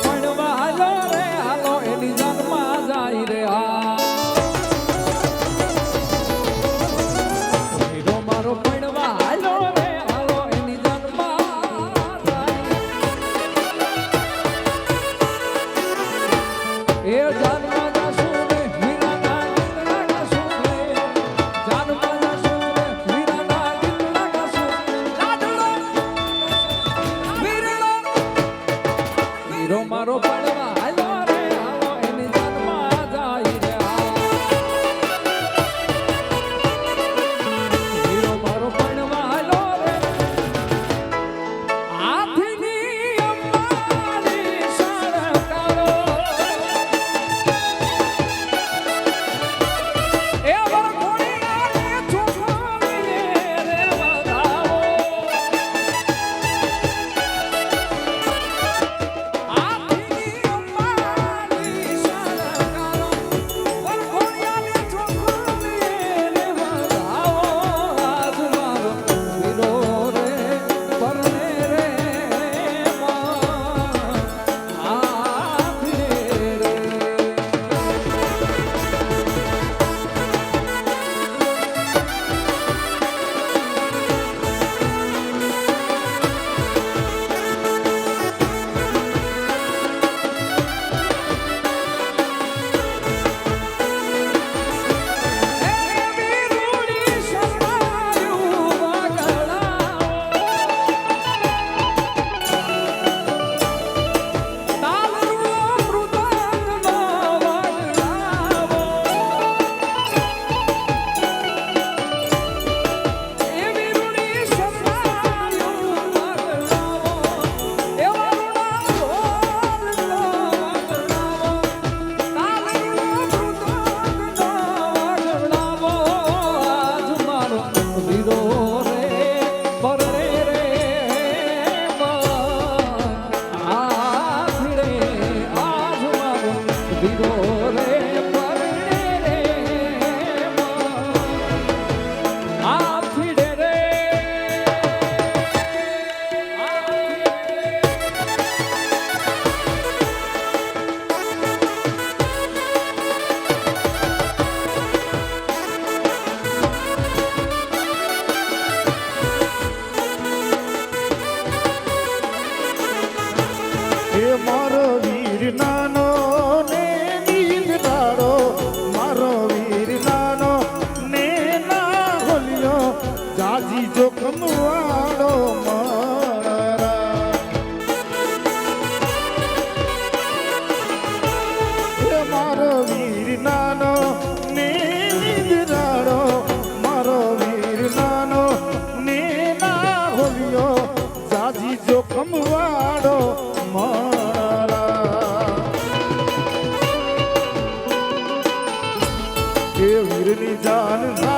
પણ વાલો હીરો મારો પડવા. অগ্নি জান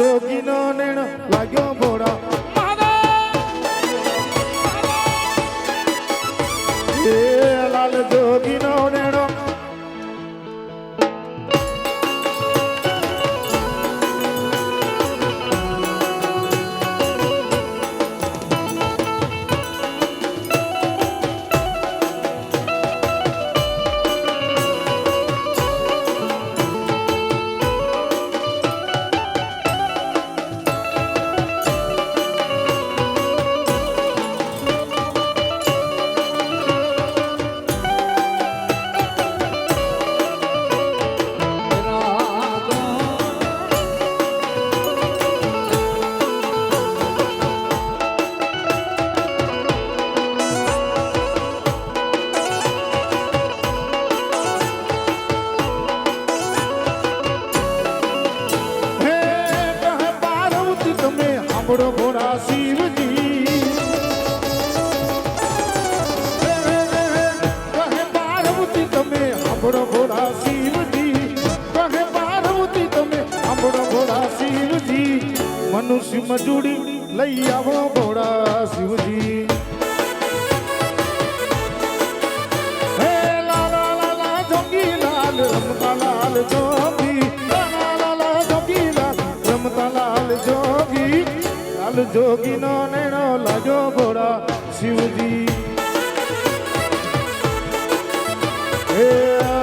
જોગીનો નેણ લાગ્યો ભોળા જોગીનો નેણો લાગ્યો ભોળા શિવજી. હે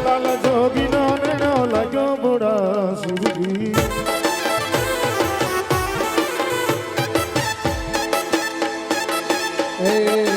લાલ જોગીનો નેણો લાગ્યો ભોળા શિવજી. હે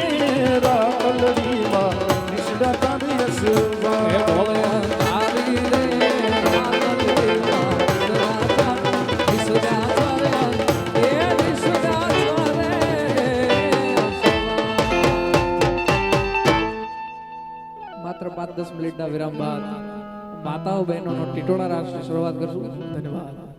પાંચ દસ મિનિટના વિરામ બાદ માતાઓ બહેનો ટીટોણા રાસની શરૂઆત કરશું. ધન્યવાદ.